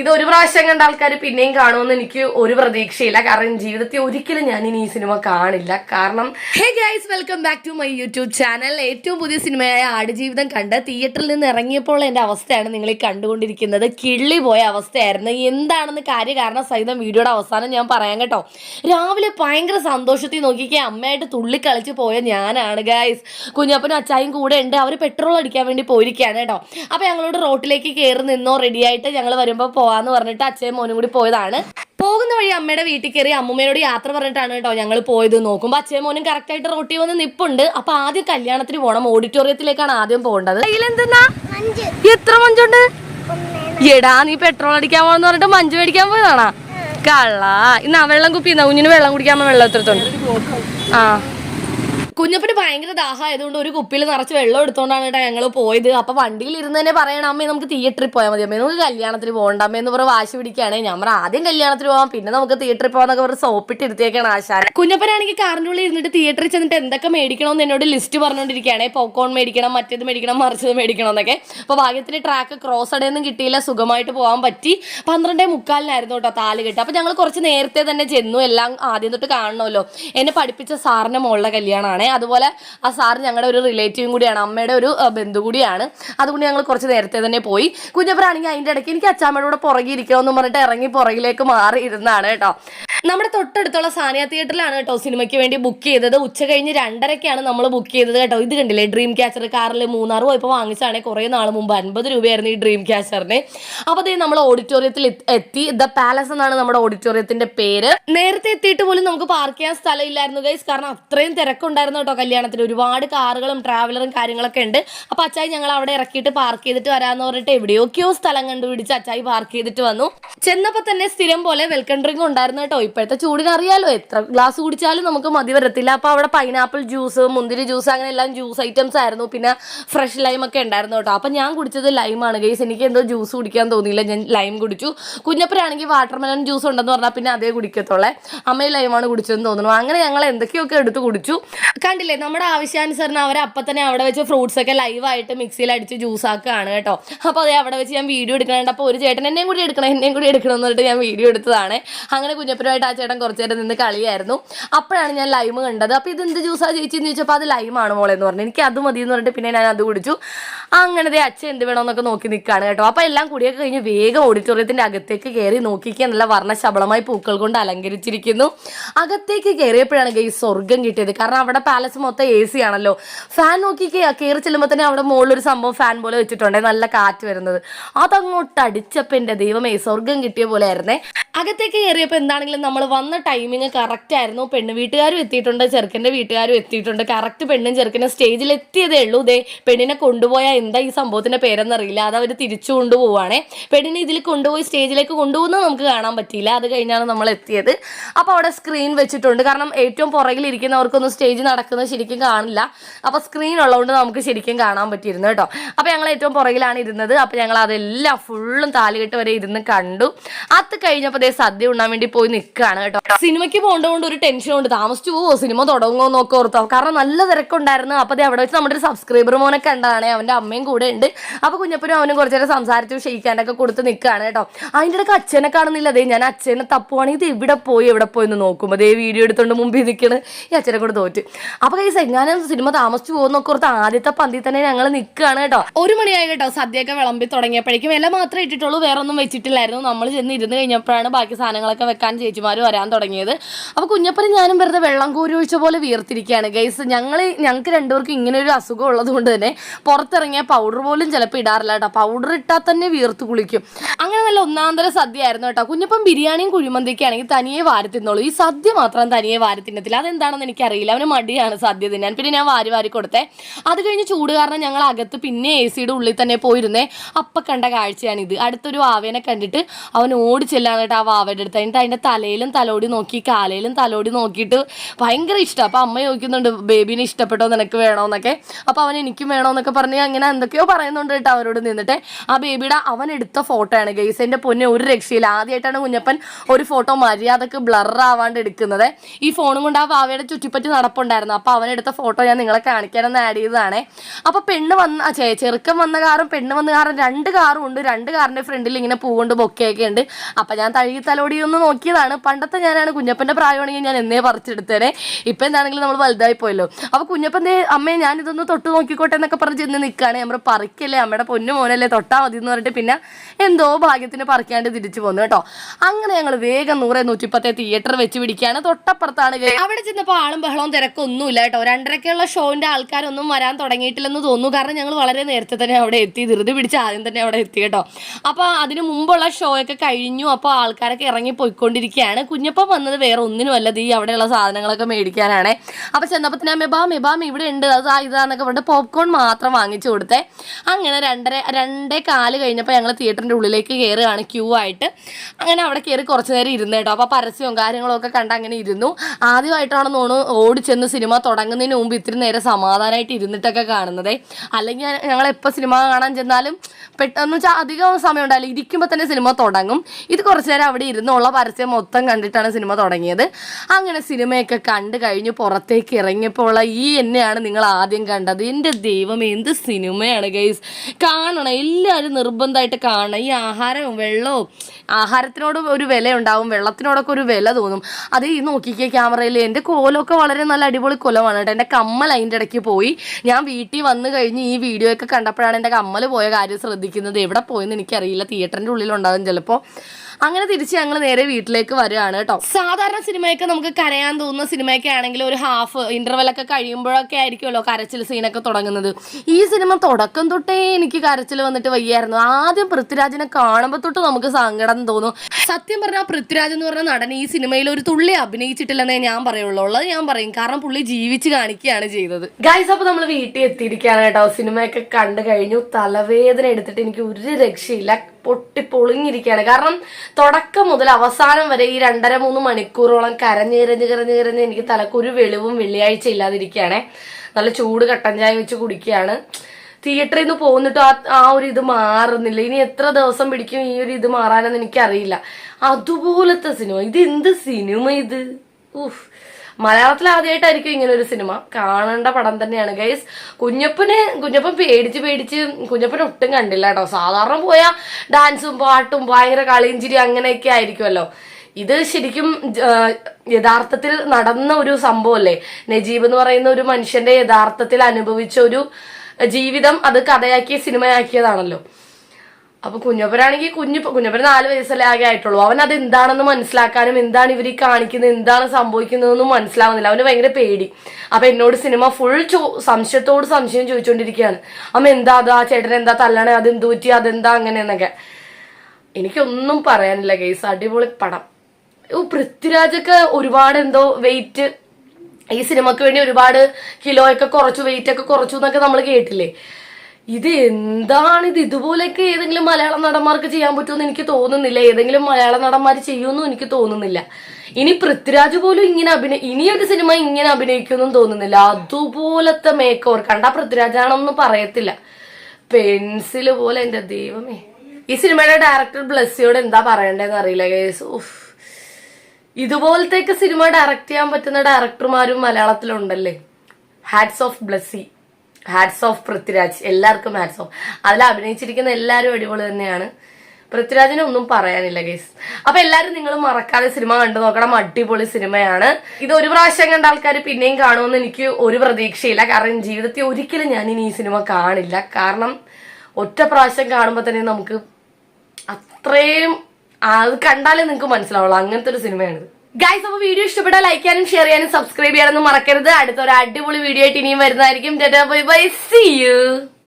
ഇത് ഒരു പ്രാവശ്യം കണ്ട ആൾക്കാർ പിന്നെയും കാണുമെന്ന് എനിക്ക് ഒരു പ്രതീക്ഷയില്ല. കാരണം ജീവിതത്തിൽ ഒരിക്കലും ഞാൻ ഇനി ഈ സിനിമ കാണില്ല. കാരണം hey guys welcome back to my YouTube channel ഏറ്റവും പുതിയ സിനിമയായ ആടുജീവിതം കണ്ട് തിയേറ്ററിൽ നിന്ന് ഇറങ്ങിയപ്പോൾ എന്റെ അവസ്ഥയാണ് നിങ്ങൾ ഈ കണ്ടുകൊണ്ടിരിക്കുന്നത്. കിള്ളി പോയ അവസ്ഥയായിരുന്നു. എന്താണെന്ന് കാര്യകാരണ സഹിതം വീഡിയോയുടെ അവസാനം ഞാൻ പറയാം കേട്ടോ. രാവിലെ ഭയങ്കര സന്തോഷത്തിൽ നോക്കിക്കേ അമ്മയായിട്ട് തുള്ളിക്കളിച്ച് പോയ ഞാനാണ് ഗൈസ് കുഞ്ഞപ്പനും അച്ചായും കൂടെ ഉണ്ട്. അവർ പെട്രോൾ അടിക്കാൻ വേണ്ടി പോയിരിക്കുകയാണ് കേട്ടോ. അപ്പോൾ ഞങ്ങളോട് റോട്ടിലേക്ക് കയറി നിന്നോ റെഡിയായിട്ട് ഞങ്ങൾ വരുമ്പോൾ പോവാന്ന് പറഞ്ഞിട്ട് അച്ഛനും മോനും കൂടി പോയതാണ്. പോകുന്ന വഴി അമ്മയുടെ വീട്ടിൽ കയറി അമ്മൂമ്മയോട് യാത്ര പറഞ്ഞിട്ടാണ് കേട്ടോ ഞങ്ങൾ പോയത് നോക്കുമ്പോൾ അച്ഛനും മോനും കറക്റ്റ് ആയിട്ട് റോട്ടിൽ വന്ന് നിപ്പുണ്ട്. അപ്പൊ ആദ്യം കല്യാണത്തിന് പോകണം ഓഡിറ്റോറിയത്തിലേക്കാണ് ആദ്യം പോകേണ്ടത്. കയ്യിലെന്തെന്നാ എത്ര മഞ്ചുണ്ട്? എടാ നീ പെട്രോൾ അടിക്കാൻ പോകണമെന്ന് പറഞ്ഞിട്ട് മഞ്ച് മേടിക്കാൻ പോയതാണാ? കള്ള. ഇന്നാ വെള്ളം കുപ്പി കുഞ്ഞിന് വെള്ളം കുടിക്കാൻ വെള്ളം എത്രത്തോണ്ട് ആ. കുഞ്ഞപ്പന് ഭയങ്കര ദാഹമായതുകൊണ്ട് ഒരു കുപ്പിയിൽ നിറച്ച് വെള്ളം എടുത്തോണ്ടാണ് കേട്ടോ ഞങ്ങൾ പോയത്. അപ്പൊ വണ്ടിയിൽ ഇരുന്ന് തന്നെ പറയണം അമ്മേ നമുക്ക് തിയേറ്ററിൽ പോയാൽ മതി. അമ്മേ നമുക്ക് കല്യാണത്തിന് പോകണ്ട. അമ്മേ എന്ന് പറഞ്ഞ വാശി പിടിക്കുകയാണ്. പറ ആദ്യം കല്യാണത്തിന് പോകാം പിന്നെ നമുക്ക് തിയേറ്ററിൽ പോകാന്നൊക്കെ പറഞ്ഞ് സോപ്പിട്ട് ഇരുത്തിയേക്കാണ് ആശാൻ. കുഞ്ഞപ്പനാണെങ്കിൽ കാറിന്റെ ഉള്ളിൽ ഇരുന്നിട്ട് തിയേറ്ററിൽ ചെന്നിട്ട് എന്തൊക്കെ മേടിക്കണമെന്ന് എന്നോട് ലിസ്റ്റ് പറഞ്ഞുകൊണ്ടിരിക്കുകയാണ്. പോപ്കോൺ മേടിക്കണം മറ്റേത് മേടിക്കണം മറിച്ചത് മേടിക്കണം എന്നൊക്കെ. അപ്പൊ ഭാഗ്യത്തിന് ട്രാക്ക് ക്രോസ് അടയൊന്നും കിട്ടിയില്ല. സുഖമായിട്ട് പോകാൻ പറ്റി. പന്ത്രണ്ടേ മുക്കാലിനായിരുന്നു കേട്ടോ താൽ കിട്ടുക അപ്പൊ ഞങ്ങൾ കുറച്ച് നേരത്തെ തന്നെ ചെന്നു. എല്ലാം ആദ്യം തൊട്ട് കാണണമല്ലോ. എന്നെ പഠിപ്പിച്ച സാറിന്റെ മോളുടെ കല്യാണമാണ്. അതുപോലെ ആ സാർ ഞങ്ങളുടെ ഒരു റിലേറ്റീവും കൂടിയാണ്. അമ്മയുടെ ഒരു ബന്ധു കൂടിയാണ്. അതുകൊണ്ട് ഞങ്ങൾ കുറച്ച് നേരത്തെ തന്നെ പോയി. കുഞ്ഞപ്പനാണെങ്കിൽ അതിന്റെ ഇടയ്ക്ക് എനിക്ക് അച്ചാമ്മയുടെ കൂടെ പുറകെ ഇരിക്കണമെന്ന് പറഞ്ഞിട്ട് ഇറങ്ങി പുറകിലേക്ക് മാറി ഇരുന്നാണ് കേട്ടോ. നമ്മുടെ തൊട്ടടുത്തുള്ള സാനിയ തിയേറ്ററിലാണ് കേട്ടോ സിനിമയ്ക്ക് വേണ്ടി ബുക്ക് ചെയ്തത്. ഉച്ച കഴിഞ്ഞ് രണ്ടരയ്ക്കാണ് നമ്മൾ ബുക്ക് ചെയ്തത് കേട്ടോ. ഇത് കണ്ടില്ലേ? ഡ്രീം ക്യാച്ചർ കാറിൽ മൂന്നാർ പോയപ്പോൾ വാങ്ങിച്ചാണേ കുറേ നാൾ മുമ്പ്. അൻപത് രൂപയായിരുന്നു ഈ ഡ്രീം ക്യാച്ചറിന് അപ്പോൾ ദേ നമ്മൾ ഓഡിറ്റോറിയത്തിൽ എത്തി. ദ പാലസ് എന്നാണ് നമ്മുടെ ഓഡിറ്റോറിയത്തിന്റെ പേര്. നേരത്തെ എത്തിയിട്ട് പോലും നമുക്ക് പാർക്ക് ചെയ്യാൻ സ്ഥലം ഇല്ലായിരുന്നു ഗൈസ് കാരണം അത്രയും തിരക്കുണ്ടായിരുന്നു കേട്ടോ കല്യാണത്തിന്. ഒരുപാട് കാറുകളും ട്രാവലറും കാര്യങ്ങളൊക്കെ ഉണ്ട്. അപ്പോൾ അച്ചായി ഞങ്ങൾ അവിടെ ഇറക്കിയിട്ട് പാർക്ക് ചെയ്തിട്ട് വരാമെന്ന് പറഞ്ഞിട്ട് എവിടെയൊക്കെയോ സ്ഥലം കണ്ടുപിടിച്ച് അച്ചായി പാർക്ക് ചെയ്തിട്ട് വന്നു. ചെന്നപ്പോൾ തന്നെ സ്ഥിരം പോലെ വെൽക്കം ഡ്രിങ്ക് ഉണ്ടായിരുന്നു കേട്ടോ. ഇപ്പോഴത്തെ ചൂടിന് അറിയാലോ എത്ര ഗ്ലാസ് കുടിച്ചാലും നമുക്ക് മതി വരത്തില്ല. അപ്പോൾ അവിടെ പൈനാപ്പിൾ ജ്യൂസ് മുന്തിരി ജ്യൂസ് അങ്ങനെ എല്ലാം ജ്യൂസ് ഐറ്റംസ് ആയിരുന്നു. പിന്നെ ഫ്രഷ് ലൈം ഒക്കെ ഉണ്ടായിരുന്നു കേട്ടോ. അപ്പോൾ ഞാൻ കുടിച്ചത് ലൈമാണ് ഗൈസ് എനിക്ക് എന്തോ ജ്യൂസ് കുടിക്കാൻ തോന്നിയില്ല. ഞാൻ ലൈം കുടിച്ചു. കുഞ്ഞപ്പനാണെങ്കിൽ വാട്ടർമെലൺ ജ്യൂസ് ഉണ്ടെന്ന് പറഞ്ഞാൽ പിന്നെ അതേ കുടിക്കത്തുള്ളേ. അമ്മയും ലൈമാണ് കുടിച്ചതെന്ന് തോന്നുന്നു. അങ്ങനെ ഞങ്ങൾ എന്തൊക്കെയൊക്കെ എടുത്ത് കുടിച്ചു. കണ്ടില്ലേ നമ്മുടെ ആവശ്യാനുസരണം അവർ അപ്പം തന്നെ അവിടെ വെച്ച് ഫ്രൂട്ട്സ് ഒക്കെ ലൈവായിട്ട് മിക്സിയിൽ അടിച്ച് ജ്യൂസ് ആക്കുകയാണ് കേട്ടോ. അപ്പോൾ അതേ അവിടെ വെച്ച് ഞാൻ വീഡിയോ എടുക്കണുണ്ട്. അപ്പോൾ ഒരു ചേട്ടൻ എന്നെയും കൂടി എടുക്കണം എന്നെയും കൂടി എടുക്കണം എന്നിട്ട് ഞാൻ വീഡിയോ എടുത്തതാണ്. അങ്ങനെ കുഞ്ഞപ്പനുമായിട്ട് ആ ചേട്ടൻ കുറച്ചു നേരം നിന്ന് കളിയായിരുന്നു. അപ്പോഴാണ് ഞാൻ ലൈമ് കണ്ടത്. അപ്പോൾ ഇത് എന്ത് ജ്യൂസാണ് ചേച്ചി എന്ന് ചോദിച്ചപ്പോൾ അത് ലൈമാണ് മോളെ എന്ന് പറഞ്ഞു. എനിക്ക് അത് മതി എന്ന് പറഞ്ഞിട്ട് പിന്നെ ഞാൻ അത് കുടിച്ചു. അങ്ങനത്തെ അച്ഛൻ എന്ത് വേണമെന്നൊക്കെ നോക്കി നിൽക്കുകയാണ് കേട്ടോ. അപ്പോൾ എല്ലാം കൂടിയൊക്കെ കഴിഞ്ഞ് വേഗം ഓഡിറ്റോറിയത്തിന്റെ അകത്തേക്ക് കയറി നോക്കിക്കാൻ നല്ല വർണശബളമായി പൂക്കൾ കൊണ്ട് അലങ്കരിച്ചിരിക്കുന്നു. അകത്തേക്ക് കയറിയപ്പോഴാണ് ഈ സ്വർഗം കിട്ടിയത്. കാരണം അവിടെ പാലസ് മൊത്തം എ സി ആണല്ലോ. ഫാൻ നോക്കി കയറി ചെല്ലുമ്പോൾ തന്നെ അവിടെ മുകളിലൊരു സംഭവം ഫാൻ പോലെ വെച്ചിട്ടുണ്ട്. നല്ല കാറ്റ് വരുന്നത്. അതങ്ങോട്ട് അടിച്ചപ്പോൾ എന്റെ ദൈവമേ സ്വർഗം കിട്ടിയ പോലെ ആയിരുന്നേ. അകത്തേക്ക് കയറിയപ്പോൾ എന്താണെങ്കിലും നമ്മൾ വന്ന ടൈമിങ് കറക്റ്റ് ആയിരുന്നു. പെണ്ണ് വീട്ടുകാരും എത്തിയിട്ടുണ്ട് ചെറുക്കന്റെ വീട്ടുകാരും എത്തിയിട്ടുണ്ട്. കറക്റ്റ് പെണ്ണും ചെറുക്കനും സ്റ്റേജിൽ എത്തിയതേ ഉള്ളൂ. ഇതേ പെണ്ണിനെ കൊണ്ടുപോയാൽ എന്താ ഈ സംഭവത്തിന്റെ പേരെന്നറിയില്ല അത് അവർ തിരിച്ചു കൊണ്ടുപോവാണേ. പെണ്ണിനെ ഇതിൽ കൊണ്ടുപോയി സ്റ്റേജിലേക്ക് കൊണ്ടുപോകുന്നത് നമുക്ക് കാണാൻ പറ്റിയില്ല. അത് കഴിഞ്ഞാണ് നമ്മൾ എത്തിയത്. അപ്പോൾ അവിടെ സ്ക്രീൻ വെച്ചിട്ടുണ്ട്. കാരണം ഏറ്റവും പുറകിൽ ഇരിക്കുന്നവർക്കൊന്നും സ്റ്റേജ് നടക്കുന്നത് ശരിക്കും കാണില്ല. അപ്പോൾ സ്ക്രീൻ ഉള്ളതുകൊണ്ട് നമുക്ക് ശരിക്കും കാണാൻ പറ്റിയിരുന്നു കേട്ടോ. അപ്പോൾ ഞങ്ങൾ ഏറ്റവും പുറകിലാണ് ഇരുന്നത്. അപ്പോൾ ഞങ്ങൾ അതെല്ലാം ഫുള്ളും താലുകെട്ട് വരെ ഇരുന്ന് കണ്ടു. അത് കഴിഞ്ഞപ്പോൾ ദേ സദ്യ ഉണ്ണാൻ വേണ്ടി പോയി നിൽക്കുകയാണ് കേട്ടോ. സിനിമയ്ക്ക് പോകേണ്ടതുകൊണ്ട് ഒരു ടെൻഷൻ ഉണ്ട്. താമസിച്ചു പോവോ? സിനിമ തുടങ്ങുമോ എന്നൊക്കെ ഓർത്തോ. കാരണം നല്ല തിരക്കുണ്ടായിരുന്നു. അപ്പോൾ ദേ അവിടെ വെച്ച് നമ്മുടെ ഒരു സബ്സ്ക്രൈബർ മോനെ കണ്ടതാണ്. അവന്റെ അമ്മയും കൂടെ ഉണ്ട്. അപ്പോൾ കുഞ്ഞപ്പനും അവനും കുറച്ച് നേരം സംസാരിച്ചു ഷെയ്ക്കാനൊക്കെ കൊടുത്ത് നിൽക്കുകയാണ് കേട്ടോ. അതിന്റെ ഇടയ്ക്ക് അച്ഛനെ കാണുന്നില്ല. ദേ ഞാൻ അച്ഛനെ തപ്പുവാണെങ്കിൽ ഇത് എവിടെ പോയി എവിടെ പോയി എന്ന് നോക്കുമ്പോൾ അതേ വീഡിയോ എടുത്തുകൊണ്ട് മുമ്പിൽ നിൽക്കണ് ഈ അച്ഛനെ കൂടെ തോറ്റ്. അപ്പോൾ കൈസ് എങ്ങാനും സിനിമ താമസിച്ചു പോകുന്നൊക്കെ ഓർത്ത്. ആദ്യത്തെ പന്തി തന്നെ ഞങ്ങൾ നിൽക്കുകയാണ് കേട്ടോ. ഒരു മണിയായി കേട്ടോ സദ്യയൊക്കെ വിളമ്പി തുടങ്ങിയപ്പോഴേക്കും. വില മാത്രമേ ഇട്ടിട്ടുള്ളൂ. വേറൊന്നും വെച്ചിട്ടില്ലായിരുന്നു. നമ്മൾ ചെന്ന് ഇരുന്ന് കഴിഞ്ഞപ്പോഴാണ് ബാക്കി സാധനങ്ങളൊക്കെ വെക്കാൻ ചേച്ചിമാർ വരാൻ തുടങ്ങിയത്. അപ്പോൾ കുഞ്ഞപ്പനും ഞാനും വെറുതെ വെള്ളം കോരി ഒഴിച്ച പോലെ വീർത്തിരിക്കുകയാണ് ഗൈസ് ഞങ്ങൾ ഞങ്ങൾക്ക് രണ്ടുപേർക്കും ഇങ്ങനെ ഒരു അസുഖം ഉള്ളത് കൊണ്ട് തന്നെ പുറത്തിറങ്ങിയ പൗഡർ പോലും ചിലപ്പോൾ ഇടാറില്ല കേട്ടോ. പൗഡർ ഇട്ടാൽ തന്നെ വീർത്ത് കുളിക്കും. അങ്ങനെ നല്ല ഒന്നാന്തര സദ്യ ആയിരുന്നു കേട്ടോ. കുഞ്ഞപ്പം ബിരിയാണിയും കുഴിമന്തിയൊക്കെ ആണെങ്കിൽ തനിയെ വാരി തിന്നോളൂ. ഈ സദ്യ മാത്രം തനിയെ വാരി തിന്നത്തില്ല. അതെന്താണെന്ന് എനിക്കറിയില്ല. അവന് മടിയാണ് സദ്യ തിന്നാൻ. പിന്നെ ഞാൻ വാരി വാരി കൊടുത്തേ. അത് കഴിഞ്ഞ് ചൂട് കാരണം ഞങ്ങൾ അകത്ത് പിന്നെ എ സിയുടെ ഉള്ളിൽ തന്നെ പോയിരുന്നേ. അപ്പം കണ്ട കാഴ്ചയാണിത്. അടുത്തൊരു ആവേനെ കണ്ടിട്ട് അവൻ ഓടി ചെല്ലാണ് കേട്ടോ. വാവയുടെ അടുത്ത്. എന്നിട്ട് അതിന്റെ തലയിലും തലോടി നോക്കി കാലയിലും തലോടി നോക്കിയിട്ട് ഭയങ്കര ഇഷ്ടം. അപ്പം അമ്മ ചോദിക്കുന്നുണ്ട് ബേബീനെ ഇഷ്ടപ്പെട്ടോ? നിനക്ക് വേണോന്നൊക്കെ? അപ്പോൾ അവൻ എനിക്കും വേണോന്നൊക്കെ പറഞ്ഞ് അങ്ങനെ എന്തൊക്കെയോ പറയുന്നുണ്ട് കേട്ടോ അവരോട് നിന്നിട്ട്. ആ ബേബിയുടെ അവൻ എടുത്ത ഫോട്ടോ ആണ് ഗൈസ് എന്റെ പൊന്നെ ഒരു രക്ഷയില്ല. ആദ്യമായിട്ടാണ് കുഞ്ഞപ്പൻ ഒരു ഫോട്ടോ മര്യാദയ്ക്ക് ബ്ലറാവാണ്ട് എടുക്കുന്നത്. ഈ ഫോണും കൊണ്ട് ആ വാവയുടെ ചുറ്റിപ്പറ്റി നടപ്പുണ്ടായിരുന്നു. അപ്പോൾ എടുത്ത ഫോട്ടോ ഞാൻ നിങ്ങളെ കാണിക്കാനൊന്ന് ആഡ് ചെയ്തതാണ്. അപ്പോൾ പെണ്ണ് വന്ന ആ, ചെറുക്കൻ വന്ന കാറും പെണ്ണ് വന്ന കാറും രണ്ട് കാറും ഉണ്ട്. രണ്ട് കാറിന്റെ ഫ്രണ്ടിൽ ഇങ്ങനെ പൂവുണ്ട് ബൊക്കെയൊക്കെ ഉണ്ട്. അപ്പം ഞാൻ തഴുകി തലോടി ഒന്ന് നോക്കിയതാണ്. പണ്ടത്തെ ഞാനാണ് കുഞ്ഞപ്പന്റെ പ്രായമാണെങ്കിൽ ഞാൻ എന്നേ പറിച്ചെടുത്തേനെ. ഇപ്പൊ എന്താണെങ്കിലും നമ്മൾ വലുതായി പോയല്ലോ. അപ്പൊ കുഞ്ഞപ്പന്റെ അമ്മയെ ഞാൻ ഇതൊന്ന് തൊട്ട് നോക്കിക്കോട്ടെ എന്നൊക്കെ പറഞ്ഞ് ചെന്ന് നിൽക്കുകയാണ്. നമ്മൾ പറിക്കല്ലേ അമ്മയുടെ പൊന്നു മോനല്ലേ തൊട്ടാൽ മതി എന്ന് പറഞ്ഞിട്ട് പിന്നെ എന്തോ ഭാഗ്യത്തിന് പറിക്കാണ്ട് തിരിച്ചു പോന്നു കേട്ടോ. അങ്ങനെ ഞങ്ങൾ വേഗം നൂറെ നൂറ്റിപ്പത്തെ തിയേറ്റർ വെച്ച് പിടിക്കുകയാണ്. തൊട്ടപ്പുറത്താണ് അവിടെ ചെന്നപ്പോൾ ആളും ബഹളവും തിരക്കൊന്നുമില്ല കേട്ടോ. രണ്ടരക്കുള്ള ഷോന്റെ ആൾക്കാരൊന്നും വരാൻ തുടങ്ങിയിട്ടില്ലെന്ന് തോന്നുന്നു. കാരണം ഞങ്ങൾ വളരെ നേരത്തെ തന്നെ അവിടെ എത്തി. ധൃതി പിടിച്ച് ആദ്യം തന്നെ അവിടെ എത്തി കേട്ടോ. അപ്പോൾ അതിന് മുമ്പുള്ള ഷോയൊക്കെ കഴിഞ്ഞു. അപ്പോൾ ആൾക്കാരൊക്കെ ഇറങ്ങി പോയിക്കൊണ്ടിരിക്കുകയാണ് കുഞ്ഞപ്പം വന്നത് വേറെ ഒന്നിനും അല്ലത് ഈ അവിടെയുള്ള സാധനങ്ങളൊക്കെ മേടിക്കാനാണ്. അപ്പോൾ ചെന്നപ്പോൾ ഞാൻ മെബാം മെബാം ഇവിടെ ഉണ്ട്. അതാ ഇതാന്നൊക്കെ പറഞ്ഞിട്ട് പോപ്കോൺ മാത്രം വാങ്ങിച്ചു കൊടുത്തേ. അങ്ങനെ രണ്ടര രണ്ടേ കാൽ കഴിഞ്ഞപ്പോൾ ഞങ്ങൾ തിയേറ്ററിന്റെ ഉള്ളിലേക്ക് കയറുകയാണ് ക്യൂ ആയിട്ട്. അങ്ങനെ അവിടെ കയറി കുറച്ച് നേരം ഇരുന്ന് കേട്ടോ. അപ്പോൾ പരസ്യവും കാര്യങ്ങളൊക്കെ കണ്ട് അങ്ങനെ ഇരുന്നു. ആദ്യമായിട്ടാണെന്ന് തോന്നുന്നു ചെന്ന് സിനിമ തുടങ്ങുന്നതിന് മുമ്പ് ഇത്തിരി നേരം സമാധാനമായിട്ട് ഇരുന്നിട്ടൊക്കെ കാണുന്നത്. അല്ലെങ്കിൽ ഞങ്ങൾ എപ്പോൾ സിനിമ കാണാൻ ചെന്നാലും പെട്ടെന്ന് വെച്ചാൽ അധികം സമയം ഉണ്ടാവില്ല. ഇരിക്കുമ്പോൾ തന്നെ സിനിമ തുടങ്ങും. ഇത് കുറച്ച് നേരം അവിടെ ഇരുന്നുള്ള പരസ്യം മൊത്തം കണ്ടിട്ടാണ് സിനിമ തുടങ്ങിയത്. അങ്ങനെ സിനിമയൊക്കെ കണ്ടു കഴിഞ്ഞ് പുറത്തേക്ക് ഇറങ്ങിയപ്പോൾ ഉള്ള ഈ എന്നെയാണ് നിങ്ങൾ ആദ്യം കണ്ടത്. എന്റെ ദൈവം എന്ത് സിനിമയാണ് ഗൈസ് കാണണം എല്ലാവരും നിർബന്ധമായിട്ട് കാണണം. ഈ ആഹാരവും വെള്ളവും ആഹാരത്തിനോട് ഒരു വില ഉണ്ടാവും വെള്ളത്തിനോടൊക്കെ ഒരു വില തോന്നും. അത് ഈ നോക്കിക്കേ ക്യാമറയിൽ എന്റെ കോലമൊക്കെ വളരെ നല്ല അടിപൊളി കൊലമാണ് കേട്ടോ. എന്റെ കമ്മൽ അതിന്റെ ഇടയ്ക്ക് പോയി. ഞാൻ വീട്ടിൽ വന്നു കഴിഞ്ഞ് ഈ വീഡിയോ ഒക്കെ കണ്ടപ്പോഴാണ് എന്റെ കമ്മൽ പോയ കാര്യം ശ്രദ്ധിക്കുന്നത്. എവിടെ പോയെന്ന് എനിക്കറിയില്ല. തിയേറ്ററിന്റെ ഉള്ളിലുണ്ടാകും ചിലപ്പോൾ അങ്ങനെ തിരിച്ച് ഞങ്ങൾ നേരെ വീട്ടിലേക്ക് വരികയാണ് കേട്ടോ സാധാരണ സിനിമയൊക്കെ നമുക്ക് കരയാൻ തോന്നുന്ന സിനിമയൊക്കെ ആണെങ്കിൽ ഒരു ഹാഫ് ഇന്റർവെൽ ഒക്കെ കഴിയുമ്പോഴൊക്കെ ആയിരിക്കുമല്ലോ കരച്ചിൽ സീനൊക്കെ തുടങ്ങുന്നത്. ഈ സിനിമ തുടക്കം തൊട്ടേ എനിക്ക് കരച്ചിൽ വന്നിട്ട് വയ്യായിരുന്നു. ആദ്യം പൃഥ്വിരാജിനെ കാണുമ്പോൾ തൊട്ട് നമുക്ക് സങ്കടം തോന്നും. സത്യം പറഞ്ഞാൽ പൃഥ്വിരാജ് എന്ന് പറഞ്ഞ നടൻ ഈ സിനിമയിൽ ഒരു തുള്ളി അഭിനയിച്ചിട്ടില്ലെന്നേ ഞാൻ പറയുള്ളൂ. ഉള്ളത് ഞാൻ പറയും. കാരണം പുള്ളി ജീവിച്ച് കാണിക്കുകയാണ് ചെയ്തത്. ഗൈസ് അപ്പൊ നമ്മൾ വീട്ടിൽ എത്തിയിരിക്കുകയാണ് കേട്ടോ സിനിമയൊക്കെ കണ്ടു കഴിഞ്ഞു. തലവേദന എടുത്തിട്ട് എനിക്ക് ഒരു രക്ഷയില്ല. പൊട്ടി പൊളിഞ്ഞിരിക്കുകയാണ്. കാരണം തുടക്കം മുതൽ അവസാനം വരെ ഈ രണ്ടര മൂന്ന് മണിക്കൂറോളം കരഞ്ഞ് കരഞ്ഞ് കരഞ്ഞ് കരഞ്ഞ് എനിക്ക് തലക്കൊരു വെളിവും വെള്ളിയാഴ്ച ഇല്ലാതിരിക്കുകയാണ്. നല്ല ചൂട് കട്ടൻ ചായ വെച്ച് കുടിക്കുകയാണ്. തിയേറ്ററിൽ നിന്ന് പോന്നിട്ട് ആ ആ ഒരു ഇത് മാറുന്നില്ല. ഇനി എത്ര ദിവസം പിടിക്കും ഈ ഒരു ഇത് മാറാനെന്ന് എനിക്കറിയില്ല. അതുപോലത്തെ സിനിമ. ഇത് എന്ത് സിനിമ ഇത്? ഊഫ് മലയാളത്തിൽ ആദ്യമായിട്ടായിരിക്കും ഇങ്ങനെ ഒരു സിനിമ. കാണേണ്ട പടം തന്നെയാണ്. ഗൈസ് കുഞ്ഞപ്പന് കുഞ്ഞപ്പൻ പേടിച്ച് പേടിച്ച് കുഞ്ഞപ്പൻ ഒട്ടും കണ്ടില്ല കേട്ടോ. സാധാരണ പോയാൽ ഡാൻസും പാട്ടും ഭയങ്കര കളിയും ചിരി അങ്ങനെയൊക്കെ ആയിരിക്കുമല്ലോ. ഇത് ശരിക്കും യഥാർത്ഥത്തിൽ നടന്ന ഒരു സംഭവമല്ലേ? നജീബ് എന്ന് പറയുന്ന ഒരു മനുഷ്യന്റെ യഥാർത്ഥത്തിൽ അനുഭവിച്ച ഒരു ജീവിതം അത് കഥയാക്കിയ സിനിമയാക്കിയതാണല്ലോ. അപ്പൊ കുഞ്ഞപ്പനാണെങ്കിൽ കുഞ്ഞു കുഞ്ഞപ്പന് നാല് വയസ്സല്ലേ ആകെ ആയിട്ടുള്ളൂ. അവൻ അത് എന്താണെന്ന് മനസ്സിലാക്കാനും എന്താണ് ഇവർ കാണിക്കുന്നത് എന്താണ് സംഭവിക്കുന്നതെന്നും മനസ്സിലാവുന്നില്ല. അവന് ഭയങ്കര പേടി. അപ്പൊ എന്നോട് സിനിമ ഫുൾ ചോ സംശയത്തോട് സംശയം ചോദിച്ചുകൊണ്ടിരിക്കുകയാണ് അമ്മ എന്താ അത്? ആ ചേട്ടൻ എന്താ തല്ലണേ? അത് എന്ത് പറ്റി? അതെന്താ അങ്ങനെ എന്നൊക്കെ എനിക്കൊന്നും പറയാനില്ല കേസ് അടിപൊളി പടം. ഓ പൃഥ്വിരാജൊക്കെ ഒരുപാട് എന്തോ വെയിറ്റ് ഈ സിനിമക്ക് വേണ്ടി ഒരുപാട് കിലോയൊക്കെ കുറച്ചു വെയിറ്റ് ഒക്കെ കുറച്ചു എന്നൊക്കെ നമ്മൾ കേട്ടില്ലേ? ഇത് എന്താണ് ഇത് ഇതുപോലെയൊക്കെ ഏതെങ്കിലും മലയാള നടന്മാർക്ക് ചെയ്യാൻ പറ്റുമെന്ന് എനിക്ക് തോന്നുന്നില്ല. ഏതെങ്കിലും മലയാള നടന്മാർ ചെയ്യുമെന്നും എനിക്ക് തോന്നുന്നില്ല. ഇനി പൃഥ്വിരാജ് പോലും ഇങ്ങനെ അഭിനയ ഇനിയൊരു സിനിമ ഇങ്ങനെ അഭിനയിക്കുമെന്നും തോന്നുന്നില്ല. അതുപോലത്തെ മേക്ക് ഓവർ കണ്ടാ പൃഥ്വിരാജാണെന്ന് പറയത്തില്ല. പെൻസിൽ പോലെ എന്റെ ദൈവമേ. ഈ സിനിമയുടെ ഡയറക്ടർ ബ്ലസ്സിയോട് എന്താ പറയണ്ടെന്ന് അറിയില്ല കേസ് ഉഫ്. സിനിമ ഡയറക്ട് ചെയ്യാൻ പറ്റുന്ന ഡയറക്ടർമാരും മലയാളത്തിലുണ്ടല്ലേ? Hats off Blessy hats off Prithviraj. എല്ലാവർക്കും ഹാറ്റ്സ് ഓഫ് അതിൽ അഭിനയിച്ചിരിക്കുന്ന എല്ലാവരും അടിപൊളി തന്നെയാണ്. പൃഥ്വിരാജിനെ ഒന്നും പറയാനില്ല ഗൈസ് അപ്പൊ എല്ലാരും നിങ്ങൾ മറക്കാതെ സിനിമ കണ്ടു നോക്കണം. അടിപൊളി സിനിമയാണ്. ഇത് ഒരു പ്രാവശ്യം കണ്ട ആൾക്കാർ പിന്നെയും കാണുമെന്ന് എനിക്ക് ഒരു പ്രതീക്ഷയില്ല. കാരണം ജീവിതത്തിൽ ഒരിക്കലും ഞാൻ ഇനി ഈ സിനിമ കാണില്ല. കാരണം ഒറ്റ പ്രാവശ്യം കാണുമ്പോൾ തന്നെ നമുക്ക് അത്രയും അത് കണ്ടാലേ നിങ്ങൾക്ക് മനസ്സിലാവുള്ളൂ. അങ്ങനത്തെ ഒരു സിനിമയാണ് ഗൈസ് അപ്പൊ വീഡിയോ ഇഷ്ടപ്പെട്ടാൽ ലൈക്ക് ചെയ്യാനും ഷെയർ ചെയ്യാനും സബ്സ്ക്രൈബ് ചെയ്യാനൊന്നും മറക്കരുത്. അടുത്തൊരു അടിപൊളി വീഡിയോ ആയിട്ട് ഇനിയും വരുന്നതായിരിക്കും. Bye bye C U